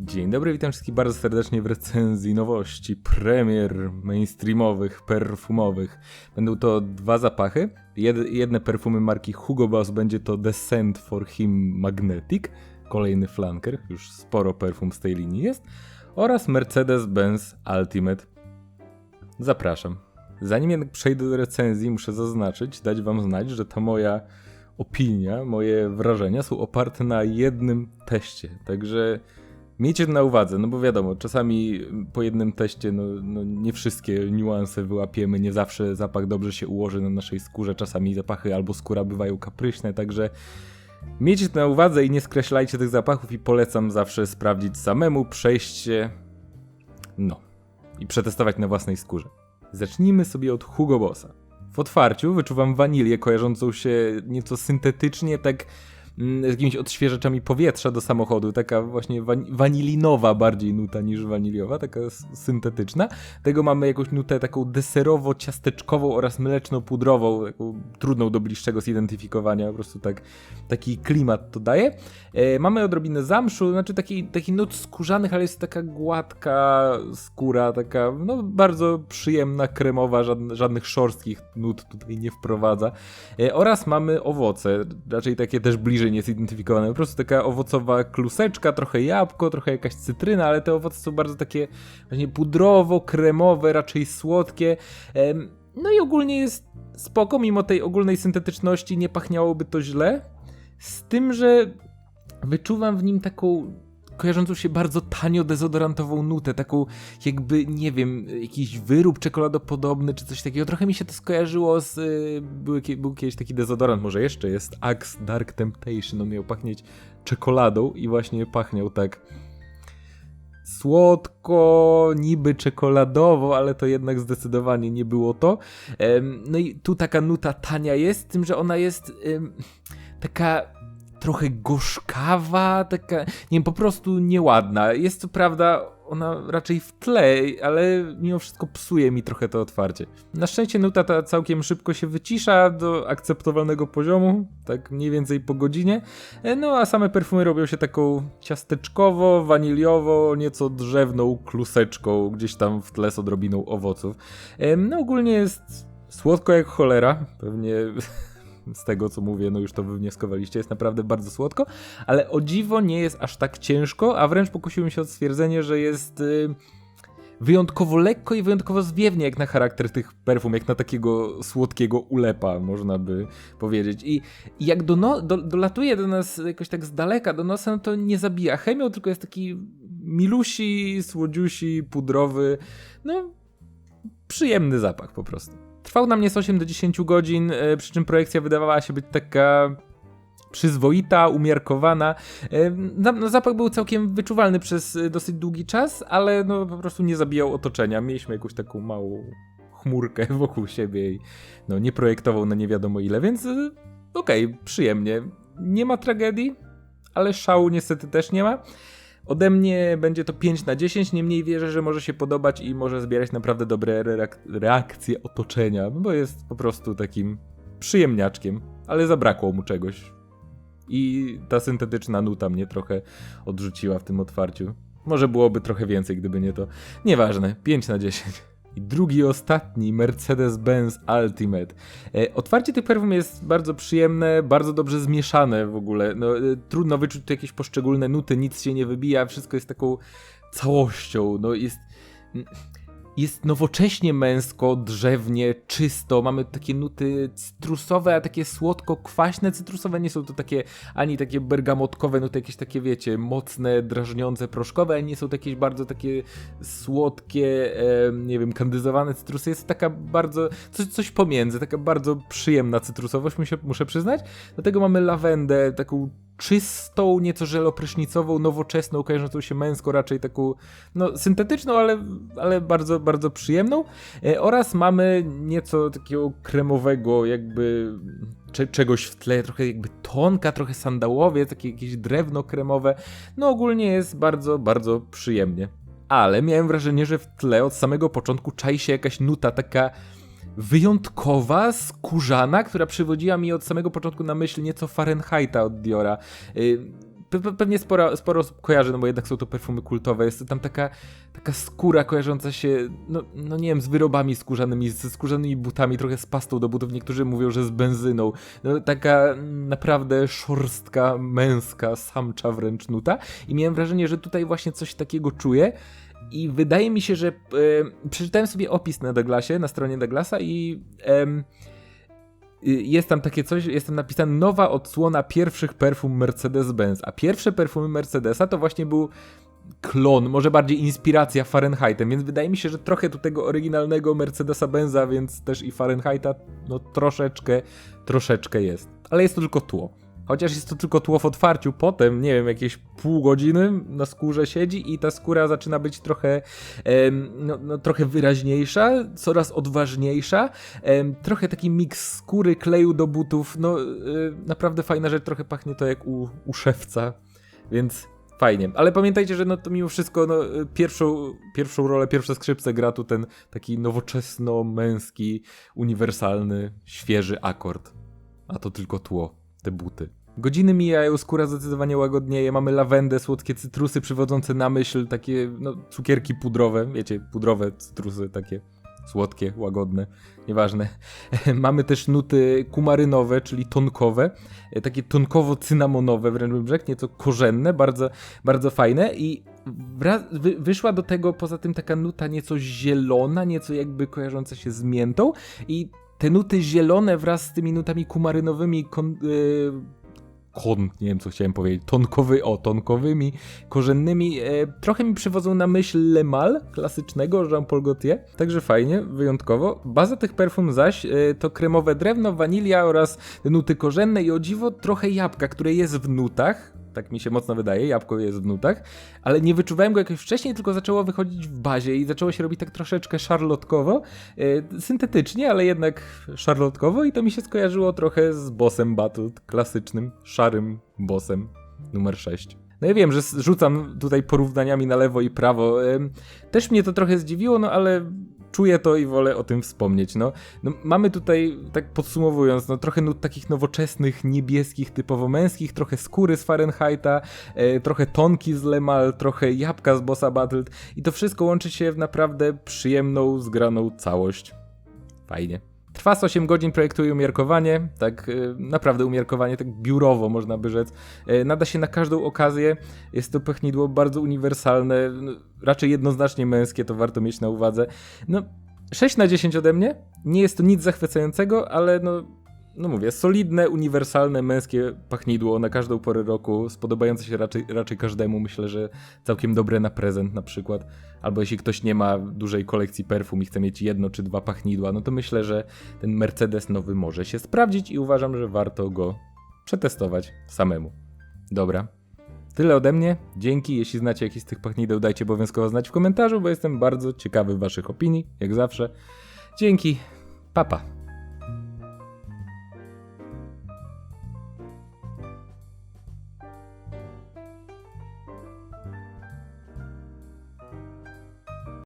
Dzień dobry, witam wszystkich bardzo serdecznie w recenzji nowości, premier mainstreamowych, perfumowych. Będą to dwa zapachy. Jed jedne perfumy marki Hugo Boss będzie to Descent for Him Magnetic, kolejny flanker, już sporo perfum z tej linii jest, oraz Mercedes-Benz Ultimate. Zapraszam. Zanim jednak przejdę do recenzji, muszę zaznaczyć, dać wam znać, że ta moja opinia, moje wrażenia są oparte na jednym teście, także Miejcie to na uwadze, no bo wiadomo, czasami po jednym teście no, no, nie wszystkie niuanse wyłapiemy, nie zawsze zapach dobrze się ułoży na naszej skórze, czasami zapachy albo skóra bywają kapryśne, także miejcie to na uwadze i nie skreślajcie tych zapachów i polecam zawsze sprawdzić samemu, przejść się, no i przetestować na własnej skórze. Zacznijmy sobie od Hugo Bossa. W otwarciu wyczuwam wanilię kojarzącą się nieco syntetycznie, tak z jakimiś odświeżaczami powietrza do samochodu, taka właśnie wan wanilinowa bardziej nuta niż waniliowa, taka syntetyczna. Tego mamy jakąś nutę taką deserowo-ciasteczkową oraz mleczno-pudrową, taką trudną do bliższego zidentyfikowania, po prostu tak, taki klimat to daje. E, mamy odrobinę zamszu, znaczy taki, taki nut skórzanych, ale jest taka gładka skóra, taka no bardzo przyjemna, kremowa, żadn- żadnych szorstkich nut tutaj nie wprowadza. E, oraz mamy owoce, raczej takie też bliżej niezidentyfikowane. Po prostu taka owocowa kluseczka, trochę jabłko, trochę jakaś cytryna, ale te owoce są bardzo takie właśnie pudrowo, kremowe, raczej słodkie. No i ogólnie jest spoko, mimo tej ogólnej syntetyczności nie pachniałoby to źle. Z tym, że wyczuwam w nim taką kojarzącą się bardzo tanio dezodorantową nutę, taką jakby, nie wiem, jakiś wyrób czekoladopodobny czy coś takiego. Trochę mi się to skojarzyło z... y, Był, był kiedyś taki dezodorant, może jeszcze jest, Axe Dark Temptation, on miał pachnieć czekoladą i właśnie pachniał tak słodko, niby czekoladowo, ale to jednak zdecydowanie nie było to. No i tu taka nuta tania jest, tym, że ona jest taka trochę gorzkawa, taka, nie wiem, po prostu nieładna. Jest to prawda, ona raczej w tle, ale mimo wszystko psuje mi trochę to otwarcie. Na szczęście nuta ta całkiem szybko się wycisza do akceptowalnego poziomu, tak mniej więcej po godzinie. E, No a same perfumy robią się taką ciasteczkowo, waniliowo, nieco drzewną kluseczką, gdzieś tam w tle z odrobiną owoców. Em, No ogólnie jest słodko jak cholera, pewnie z tego co mówię, no już to wywnioskowaliście, jest naprawdę bardzo słodko, ale o dziwo nie jest aż tak ciężko, a wręcz pokusiłem się o stwierdzenie, że jest y, wyjątkowo lekko i wyjątkowo zwiewnie jak na charakter tych perfum, jak na takiego słodkiego ulepa, można by powiedzieć. I, i jak do no, do, dolatuje do nas jakoś tak z daleka, do nosa, no to nie zabija chemią, tylko jest taki milusi, słodziusi, pudrowy, no przyjemny zapach po prostu. Trwał na mnie z 8 do 10 godzin, e, przy czym projekcja wydawała się być taka przyzwoita, umiarkowana. E, zapach był całkiem wyczuwalny przez e, dosyć długi czas, ale no po prostu nie zabijał otoczenia. Mieliśmy jakąś taką małą chmurkę wokół siebie i no nie projektował na nie wiadomo ile, więc okej, przyjemnie. Nie ma tragedii, ale szału niestety też nie ma. Ode mnie będzie to 5 na 10, niemniej wierzę, że może się podobać i może zbierać naprawdę dobre reak- reakcje otoczenia, bo jest po prostu takim przyjemniaczkiem, ale zabrakło mu czegoś. I ta syntetyczna nuta mnie trochę odrzuciła w tym otwarciu. Może byłoby trochę więcej, gdyby nie to. Nieważne, 5 na 10. I drugi, ostatni, Mercedes-Benz Ultimate. E, otwarcie tych perfum jest bardzo przyjemne, bardzo dobrze zmieszane w ogóle. No, e, trudno wyczuć tu jakieś poszczególne nuty, nic się nie wybija, wszystko jest taką całością. No, jest, jest nowocześnie męsko, drzewnie, czysto. Mamy takie nuty cytrusowe, a takie słodko-kwaśne. Cytrusowe nie są to takie ani takie bergamotkowe nuty, jakieś takie, wiecie, mocne, drażniące, proszkowe, ani nie są to jakieś bardzo takie słodkie, e, nie wiem, kandyzowane cytrusy. Jest taka bardzo, coś, coś pomiędzy, taka bardzo przyjemna cytrusowość, muszę, muszę przyznać. Do tego mamy lawendę, taką czystą, nieco żeloprysznicową, nowoczesną, kojarzącą się męsko, raczej taką, no, syntetyczną, ale, ale bardzo, bardzo przyjemną. E, oraz mamy nieco takiego kremowego, jakby cze- czegoś w tle, trochę jakby tonka, trochę sandałowie, takie jakieś drewno kremowe. No ogólnie jest bardzo, bardzo przyjemnie. Ale miałem wrażenie, że w tle od samego początku czai się jakaś nuta taka wyjątkowa, skórzana, która przywodziła mi od samego początku na myśl nieco Fahrenheita od Diora. Y, pe- pe- Pewnie sporo, sporo osób kojarzy, no bo jednak są to perfumy kultowe. Jest tam taka, taka skóra kojarząca się, no, no nie wiem, z wyrobami skórzanymi, ze skórzanymi butami, trochę z pastą do butów. Niektórzy mówią, że z benzyną. No, taka naprawdę szorstka, męska, samcza wręcz nuta. I miałem wrażenie, że tutaj właśnie coś takiego czuję. I wydaje mi się, że przeczytałem sobie opis na Douglasie, na stronie Douglasa i y, jest tam takie coś, jest tam napisane nowa odsłona pierwszych perfum Mercedes-Benz, a pierwsze perfumy Mercedesa to właśnie był klon, może bardziej inspiracja Fahrenheitem, więc wydaje mi się, że trochę tu tego oryginalnego Mercedesa-Benza, więc też i Fahrenheita, no troszeczkę, troszeczkę jest. Ale jest to tylko tło. Chociaż jest to tylko tło w otwarciu, potem, nie wiem, jakieś pół godziny na skórze siedzi i ta skóra zaczyna być trochę, no, no, trochę wyraźniejsza, coraz odważniejsza. Trochę taki miks skóry, kleju do butów. No, y, naprawdę fajna rzecz, trochę pachnie to jak u, u szewca, więc fajnie. Ale pamiętajcie, że no to mimo wszystko no, y, pierwszą, pierwszą rolę, pierwsze skrzypce gra tu ten taki nowoczesno-męski, uniwersalny, świeży akord. A to tylko tło, te buty. Godziny mijają, skóra zdecydowanie łagodnieje, mamy lawendę, słodkie cytrusy przywodzące na myśl, takie no, cukierki pudrowe, wiecie, pudrowe cytrusy, takie słodkie, łagodne, nieważne. mamy też nuty kumarynowe, czyli tonkowe, e, takie tonkowo-cynamonowe, wręcz bym rzekł, nieco korzenne, bardzo, bardzo fajne i wyszła do tego poza tym taka nuta nieco zielona, nieco jakby kojarząca się z miętą i te nuty zielone wraz z tymi nutami kumarynowymi, yy, kon, nie wiem co chciałem powiedzieć, tonkowy, o, tonkowymi, korzennymi, e, trochę mi przywodzą na myśl Le Mal klasycznego Jean-Paul Gaultier, także fajnie, wyjątkowo. Baza tych perfum zaś e, to kremowe drewno, wanilia oraz nuty korzenne i o dziwo trochę jabłka, które jest w nutach, tak mi się mocno wydaje, jabłko jest w nutach, ale nie wyczuwałem go jakoś wcześniej, tylko zaczęło wychodzić w bazie i zaczęło się robić tak troszeczkę szarlotkowo, e, syntetycznie, ale jednak szarlotkowo i to mi się skojarzyło trochę z bossem Battle, klasycznym, szarym bossem numer 6. No ja wiem, że rzucam tutaj porównaniami na lewo i prawo. em, Też mnie to trochę zdziwiło, no ale czuję to i wolę o tym wspomnieć. No, no mamy tutaj, tak podsumowując, no trochę nut takich nowoczesnych, niebieskich, typowo męskich, trochę skóry z Fahrenheita, e, trochę tonki z Lemal, trochę jabłka z Bossa Battle i to wszystko łączy się w naprawdę przyjemną, zgraną całość. Fajnie. Trwa z 8 godzin, projektuje umiarkowanie, tak y, naprawdę umiarkowanie, tak biurowo można by rzec. Y, nada się na każdą okazję, jest to pachnidło bardzo uniwersalne, no, raczej jednoznacznie męskie, to warto mieć na uwadze. No, 6 na 10 ode mnie, nie jest to nic zachwycającego, ale no, no mówię, solidne, uniwersalne, męskie pachnidło na każdą porę roku, spodobające się raczej, raczej każdemu, myślę, że całkiem dobre na prezent na przykład. Albo jeśli ktoś nie ma dużej kolekcji perfum i chce mieć jedno czy dwa pachnidła, no to myślę, że ten Mercedes nowy może się sprawdzić i uważam, że warto go przetestować samemu. Dobra. Tyle ode mnie. Dzięki. Jeśli znacie jakieś z tych pachnideł, dajcie obowiązkowo znać w komentarzu, bo jestem bardzo ciekawy waszych opinii, jak zawsze. Dzięki. Papa.